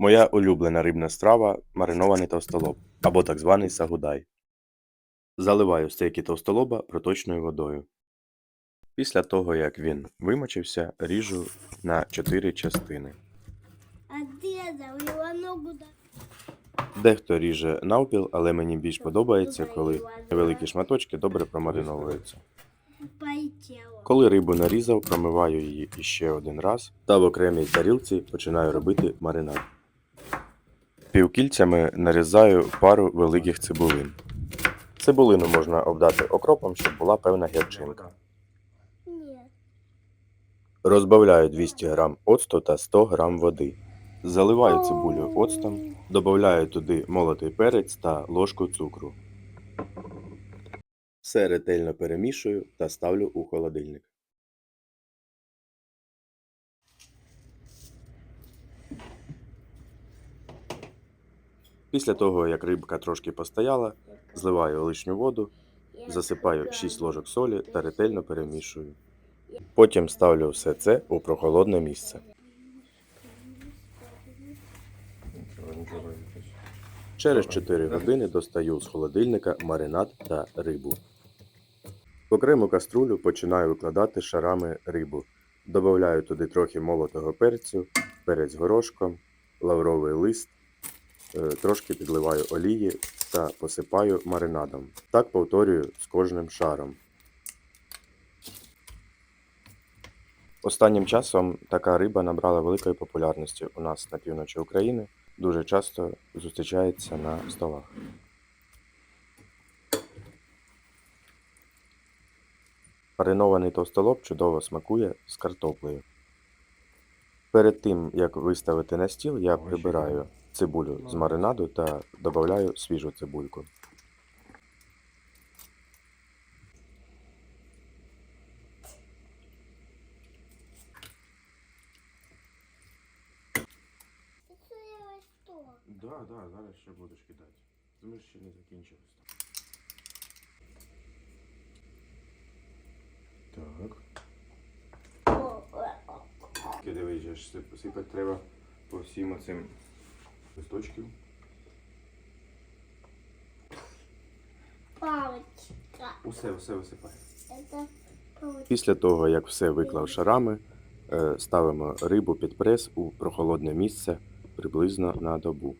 Моя улюблена рибна страва маринований товстолоб або так званий сагудай. Заливаю стейки товстолоба проточною водою. Після того, як він вимочився, ріжу на 4 частини. Дехто ріже навпіл, але мені більш подобається, коли невеликі шматочки добре промариновуються. Коли рибу нарізав, промиваю її іще один раз та в окремій тарілці починаю робити маринад. Півкільцями нарізаю пару великих цибулин. Цибулину можна обдати окропом, щоб була певна гірчинка. Розбавляю 200 г оцту та 100 г води. Заливаю цибулю оцтом, додаю туди молотий перець та ложку цукру. Все ретельно перемішую та ставлю у холодильник. Після того, як рибка трошки постояла, зливаю лишню воду, засипаю 6 ложок солі та ретельно перемішую. Потім ставлю все це у прохолодне місце. Через 4 години достаю з холодильника маринад та рибу. В окрему каструлю починаю викладати шарами рибу. Добавляю туди трохи молотого перцю, перець горошком, лавровий лист, трошки підливаю олії та посипаю маринадом. Так повторюю з кожним шаром. Останнім часом така риба набрала великої популярності у нас на півночі України. Дуже часто зустрічається на столах. Маринований товстолоб чудово смакує з картоплею. Перед тим, як виставити на стіл, я прибираю цибулю з маринаду та додаю свіжу цибульку. Да, да, зараз ще будеш кидати. Ми ще не закінчились. Так. Дивись, сипати треба по всім оцим листочків. Палочка. Усе, усе висипає. Після того, як все виклав шарами, е, ставимо рибу під прес у прохолодне місце приблизно на добу.